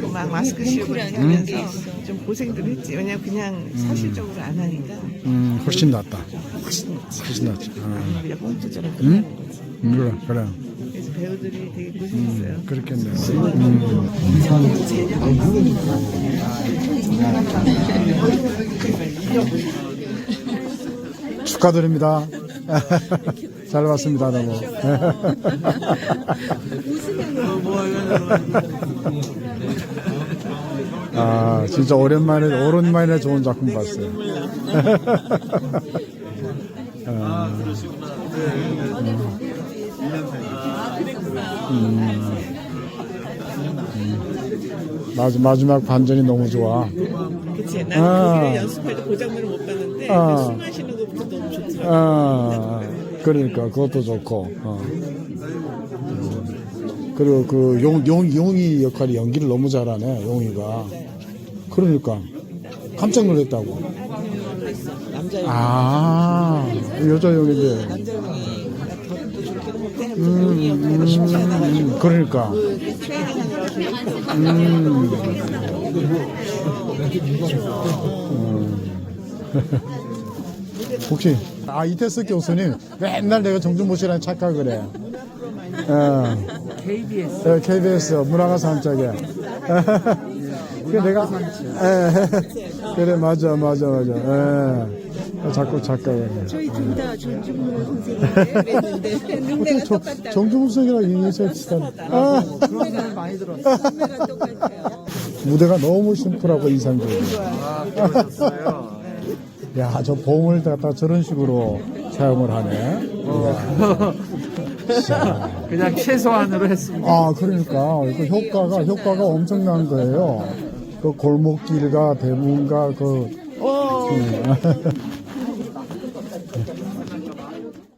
좀막 마스크 씌우고 이렇게 하면서 좀 고생들 했지. 왜냐면 그냥 사실적으로 안 하니까 음, 훨씬 낫다. 훨씬 낫지. 훨씬 낫지. 어. 우리가 꽁트처럼 끝나는 거지. 음, 그래, 그래. 그래서 배우들이 되게 고생했어요. 그렇겠네. 음. 축하드립니다. 잘 봤습니다, 너무. 아, 진짜 오랜만에, 오랜만에 좋은 작품 봤어요. 아, 마지, 마지막 반전이 너무 좋아. 그치. 나는 아. 연습할 때 고장면을 못 봤는데 아. 그숨 마시는 것부터 너무 좋더라고. 아, 그러니까 그것도 좋고. 어. 음. 그리고 그 용, 용, 용이 역할이 연기를 너무 잘하네, 용이가. 그러니까. 깜짝 놀랐다고. 아, 여자 용인데. 남자 형이 더 좋게 못해 용이 역할이 쉽지 않아가지고 음, 그러니까. 그 혹시, 아, 이태석 교수님, 맨날 내가 정준모 씨랑 착각을 해. 어. KBS 네, KBS 문화가 산짝에. 그 내가 예, 그래 맞아 맞아 맞아. 예. 자꾸 착각을 해. 저희 둘다 전주문 선생님인데 그랬는데 눈매가 똑같다. 정주무석이랑 윤희석 비슷한. 아, 그런 많이 들었어요. 눈매가 똑같아요. 무대가 너무 심플하고 인상적이야. 아, 그러셨어요. 야, 저 보험을 갖다 저런 식으로 사용을 하네. 그냥 최소한으로 했습니다. 아, 그러니까 그 효과가 효과가 엄청난 거예요. 그 골목길과 대문과 그 음.